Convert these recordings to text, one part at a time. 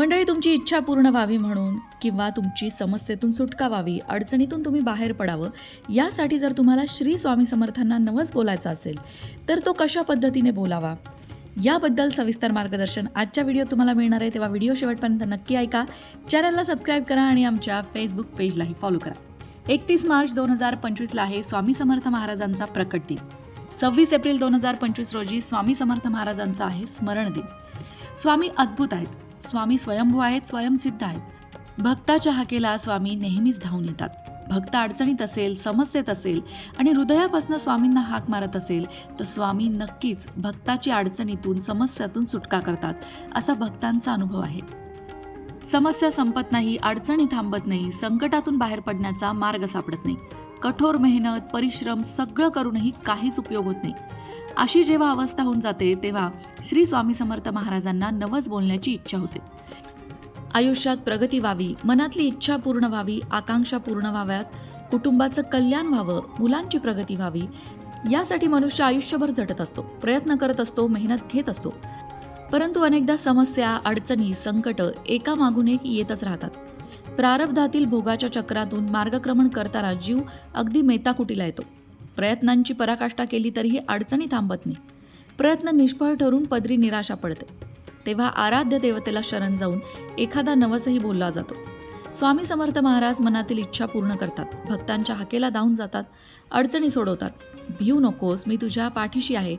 मंडळी तुमची इच्छा पूर्ण व्हावी म्हणून किंवा तुमची समस्येतून सुटका व्हावी अडचणीतून तुम्ही बाहेर पडावं यासाठी जर तुम्हाला श्री स्वामी समर्थांना नवस बोलायचा असेल तर तो कशा पद्धतीने बोलावा? याबद्दल सविस्तर मार्गदर्शन आजच्या व्हिडिओ तुम्हाला मिळणार आहे तेव्हा व्हिडिओ शेवटपर्यंत नक्की ऐका. चॅनलला सबस्क्राईब करा आणि आमच्या फेसबुक पेजलाही फॉलो करा. एकतीस मार्च दोन हजार पंचवीसला आहे स्वामी समर्थ महाराजांचा प्रकट दिन. सव्वीस एप्रिल दोन हजार पंचवीस रोजी स्वामी समर्थ महाराजांचा आहे स्मरण दिन. स्वामी अद्भुत आहेत. स्वामी स्वयंभू आहेत स्वयंसिद्ध आहेत. भक्ताच्या हाकेला स्वामी नेहमीच धावून येतात. भक्त अडचणीत असेल समस्येत असेल आणि हृदयापासून स्वामींना हाक मारत असेल तर स्वामी नक्कीच भक्ताची अडचणीतून समस्यातून सुटका करतात असा भक्तांचा अनुभव आहे. समस्या संपत नाही अडचणी थांबत नाही संकटातून बाहेर पडण्याचा मार्ग सापडत नाही. कठोर मेहनत परिश्रम सगळं करूनही काहीच उपयोग होत नाही. अशी जेव्हा अवस्था होऊन जाते तेव्हा श्री स्वामी समर्थ महाराजांना नवस बोलण्याची इच्छा होते. आयुष्यात प्रगती व्हावी मनातली इच्छा पूर्ण व्हावी आकांक्षा पूर्ण व्हाव्यात कुटुंबाचं कल्याण व्हावं मुलांची प्रगती व्हावी यासाठी मनुष्य आयुष्यभर झटत असतो प्रयत्न करत असतो मेहनत घेत असतो. परंतु अनेकदा समस्या अडचणी संकट एका मागून एक येतच राहतात. प्रारब्धातील भोगाच्या चक्रातून मार्गक्रमण करताना जीव अगदी मेताकुटीला येतो. प्रयत्नांची पराकाष्ठा केली तरीही अडचणी थांबत नाही. प्रयत्न निष्फळ ठरून पदरी निराशा पडते. तेव्हा आराध्य देवतेला शरण जाऊन एखादा नवसही बोलला जातो. स्वामी समर्थ महाराज मनातील इच्छा पूर्ण करतात. भक्तांच्या हाकेला धावून जातात. अडचणी सोडवतात. भिऊ नकोस मी तुझ्या पाठीशी आहे.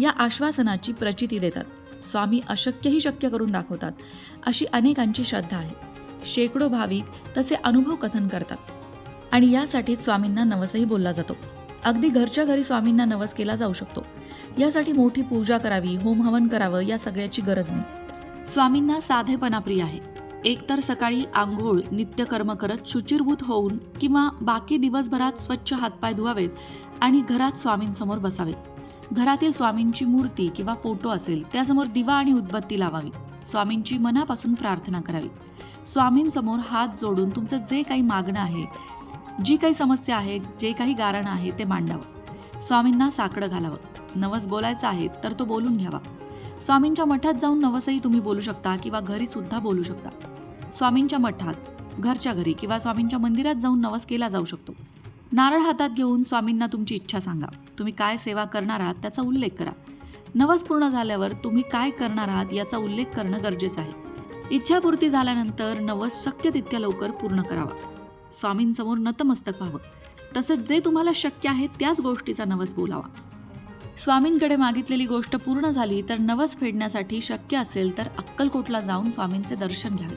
या आश्वासनाची प्रचिती देतात. स्वामी अशक्यही शक्य करून दाखवतात. अशी अनेकांची श्रद्धा आहे. शेकडो भाविक तसे अनुभव कथन करतात. आणि यासाठीच स्वामींना नवसही बोलला जातो. अगदी घरच्या घरी स्वामींना नवस केला जाऊ शकतो. यासाठी मोठी पूजा करावी होम हवन करावं या सगळ्याची गरज नाही. स्वामींना साधेपणा प्रिय आहे. एकतर सकाळी आंघोळ नित्यकर्म करत शुचिरभूत होऊन किंवा बाकी दिवसभरात स्वच्छ हातपाय धुवावेत आणि घरात स्वामींसमोर बसावेत. घरातील स्वामींची मूर्ती किंवा फोटो असेल त्यासमोर दिवा आणि उदबत्ती लावावी. स्वामींची मनापासून प्रार्थना करावी. स्वामींसमोर हात जोडून तुमचं जे काही मागणं आहे जी काही समस्या आहे जे काही गारण आहे ते मांडावं. स्वामींना साकडं घालावं. नवस बोलायचं आहे तर तो बोलून घ्यावा. स्वामींच्या मठात जाऊन नवसही तुम्ही बोलू शकता किंवा घरी सुद्धा बोलू शकता. स्वामींच्या मठात घरच्या घरी किंवा स्वामींच्या मंदिरात जाऊन नवस केला जाऊ शकतो. नारळ हातात घेऊन स्वामींना तुमची इच्छा सांगा. तुम्ही काय सेवा करणार आहात त्याचा उल्लेख करा. नवस पूर्ण झाल्यावर तुम्ही काय करणार आहात याचा उल्लेख करणं गरजेचं आहे. इच्छापूर्ती झाल्यानंतर नवस शक्य तितक्या लवकर पूर्ण करावा. स्वामींसमोर नतमस्तक व्हावं. तसंच जे तुम्हाला शक्य आहे त्याच गोष्टीचा नवस बोलावा. स्वामींकडे मागितलेली गोष्ट पूर्ण झाली तर नवस फेडण्यासाठी शक्य असेल तर अक्कलकोटला जाऊन स्वामींचे दर्शन घ्यावे.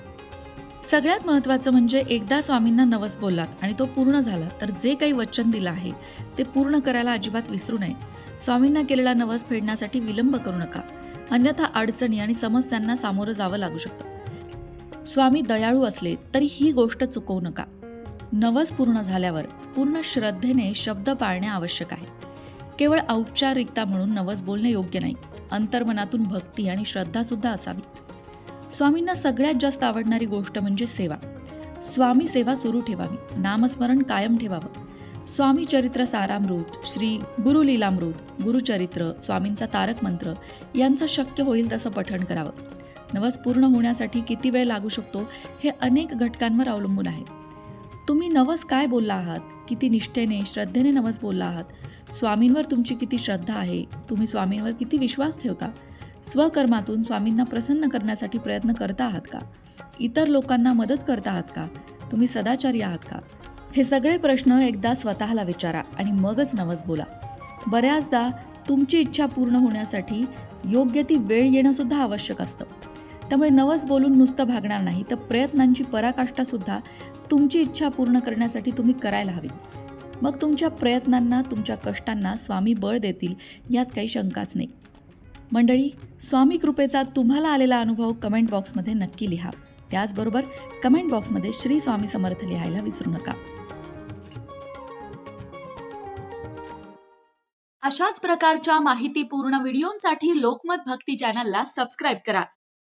सगळ्यात महत्त्वाचं म्हणजे एकदा स्वामींना नवस बोललात आणि तो पूर्ण झाला तर जे काही वचन दिलं आहे ते पूर्ण करायला अजिबात विसरू नये. स्वामींना केलेला नवस फेडण्यासाठी विलंब करू नका. अन्यथा अडचणी आणि समस्यांना सामोरं जावं लागू शकतं. स्वामी दयाळू असले तरी ही गोष्ट चुकवू नका. नवस पूर्ण झाल्यावर पूर्ण श्रद्धेने शब्द पाळणे आवश्यक आहे. केवळ औपचारिकता म्हणून नवस बोलणे योग्य नाही. अंतर्मनातून भक्ती आणि श्रद्धासुद्धा असावी. स्वामींना सगळ्यात जास्त आवडणारी गोष्ट म्हणजे सेवा. स्वामी सेवा सुरू ठेवावी. नामस्मरण कायम ठेवावं. स्वामी चरित्र सारामृत श्री गुरुलीलामृत गुरुचरित्र स्वामींचा तारक मंत्र यांचं शक्य होईल तसं पठण करावं. नवस पूर्ण होण्यासाठी किती वेळ लागू शकतो हे अनेक घटकांवर अवलंबून आहे. तुम्ही नवस काय बोलला आहात? किती निष्ठेने श्रद्धेने नवस बोलला आहात? स्वामींवर तुमची किती श्रद्धा आहे? तुम्ही स्वामींवर किती विश्वास ठेवता? स्वकर्मातून स्वामींना प्रसन्न करण्यासाठी प्रयत्न करता आहात का? इतर लोकांना मदत करता आहात का? तुम्ही सदाचारी आहात का? हे सगळे प्रश्न एकदा स्वतःला विचारा आणि मगच नवस बोला. बऱ्याचदा तुमची इच्छा पूर्ण होण्यासाठी योग्य ती वेळ येणंसुद्धा आवश्यक असतं. त्यामुळे नवस बोलून नुसतं भागणार नाही. तर प्रयत्नांची पराकाष्ठासुद्धा तुमची इच्छा पूर्ण करण्यासाठी तुम्ही करायला हवी. मग तुमच्या प्रयत्नांना तुमच्या कष्टांना स्वामी बळ देतील यात काही शंकाच नाही. मंडळी स्वामी कृपेचा तुम्हाला आलेला अनुभव कमेंट बॉक्समध्ये नक्की लिहा. त्याचबरोबर कमेंट बॉक्समध्ये श्री स्वामी समर्थ लिहायला विसरू नका. अशाच प्रकारच्या माहितीपूर्ण व्हिडिओंसाठी लोकमत भक्ती चॅनलला सबस्क्राईब करा.